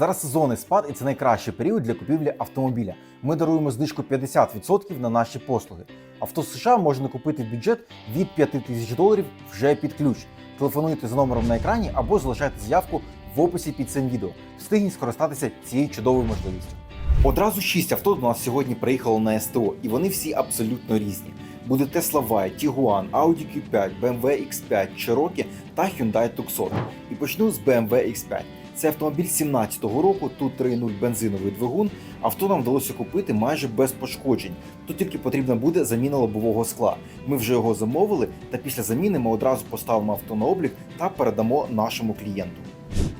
Зараз сезонний спад, і це найкращий період для купівлі автомобіля. Ми даруємо знижку 50% на наші послуги. Авто з США можна купити в бюджет від 5 тисяч доларів вже під ключ. Телефонуйте за номером на екрані або залишайте заявку в описі під цим відео. Встигніть скористатися цією чудовою можливістю. Одразу 6 авто до нас сьогодні приїхало на СТО, і вони всі абсолютно різні. Буде Tesla Y, Tiguan, Audi Q5, BMW X5, Cherokee та Hyundai Tucson. І почну з BMW X5. Це автомобіль 17-го року, тут 3.0 бензиновий двигун. Авто нам вдалося купити майже без пошкоджень. Тут тільки потрібна буде заміна лобового скла. Ми вже його замовили, та після заміни ми одразу поставимо авто на облік та передамо нашому клієнту.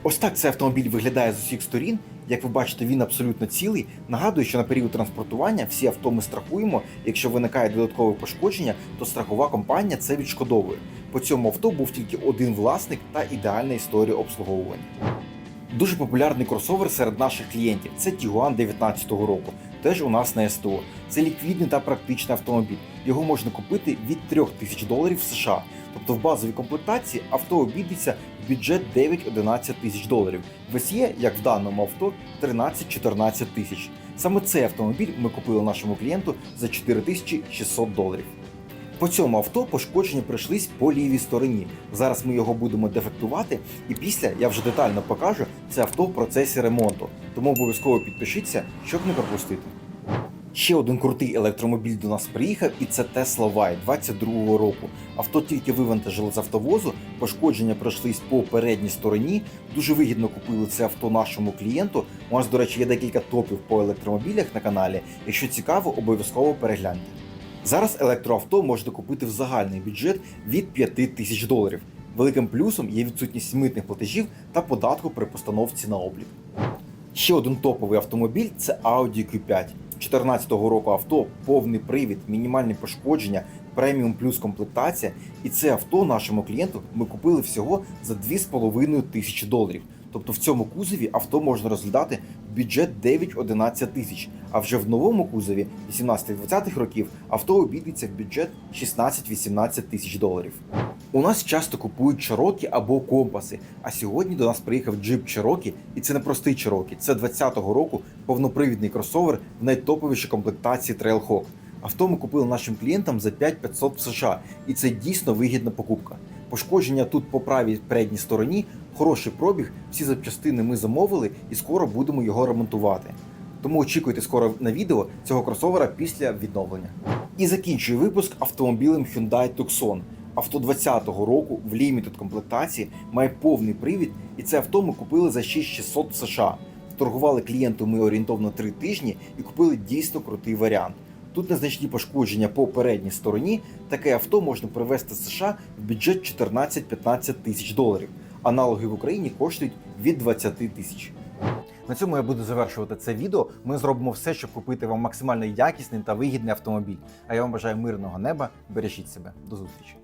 Ось так цей автомобіль виглядає з усіх сторін. Як ви бачите, він абсолютно цілий. Нагадую, що на період транспортування всі авто ми страхуємо. Якщо виникає додаткове пошкодження, то страхова компанія це відшкодовує. По цьому авто був тільки один власник та ідеальна історія обслуговування. Дуже популярний кросовер серед наших клієнтів це Tiguan 19-го року. Теж у нас на СТО. Це ліквідний та практичний автомобіль. Його можна купити від 3 тисяч доларів США. Тобто в базовій комплектації авто обійдеться в бюджет 9-11 тисяч доларів. Весь є, як в даному авто, 13-14 тисяч. Саме цей автомобіль ми купили нашому клієнту за 4600 доларів. По цьому авто пошкодження прийшлись по лівій стороні. Зараз ми його будемо дефектувати, і після я вже детально покажу це авто в процесі ремонту. Тому обов'язково підпишіться, щоб не пропустити. Ще один крутий електромобіль до нас приїхав, і це Tesla Y 22-го року. Авто тільки вивантажили з автовозу, пошкодження пройшлись по передній стороні. Дуже вигідно купили це авто нашому клієнту. У нас, до речі, є декілька топів по електромобілях на каналі. Якщо цікаво, обов'язково перегляньте. Зараз електроавто можна купити в загальний бюджет від 5 тисяч доларів. Великим плюсом є відсутність митних платежів та податку при постановці на облік. Ще один топовий автомобіль це Audi Q5. 2014 року авто, повний привід, мінімальні пошкодження, преміум плюс комплектація. І це авто нашому клієнту ми купили всього за 2,5 тисячі доларів. Тобто в цьому кузові авто можна розглядати бюджет 9-11 тисяч. А вже в новому кузові 18-20 років авто обійдеться в бюджет 16-18 тисяч доларів. У нас часто купують Чарокі або компаси. А сьогодні до нас приїхав джип Чарокі, і це не простий Чарокі, це 20-го року повнопривідний кросовер в найтоповішій комплектації Trailhawk. Авто ми купили нашим клієнтам за 5500 в США, і це дійсно вигідна покупка. Пошкодження тут по правій передній стороні, хороший пробіг, всі запчастини ми замовили і скоро будемо його ремонтувати. Тому очікуйте скоро на відео цього кросовера після відновлення. І закінчую випуск автомобілем Hyundai Tucson. Авто 20-го року в лімітед комплектації має повний привід, і це авто ми купили за 6600 США. Торгували клієнту ми орієнтовно 3 тижні і купили дійсно крутий варіант. Тут незначні пошкодження по передній стороні. Таке авто можна привезти з США в бюджет 14-15 тисяч доларів. Аналоги в Україні коштують від 20 тисяч. На цьому я буду завершувати це відео. Ми зробимо все, щоб купити вам максимально якісний та вигідний автомобіль. А я вам бажаю мирного неба. Бережіть себе. До зустрічі.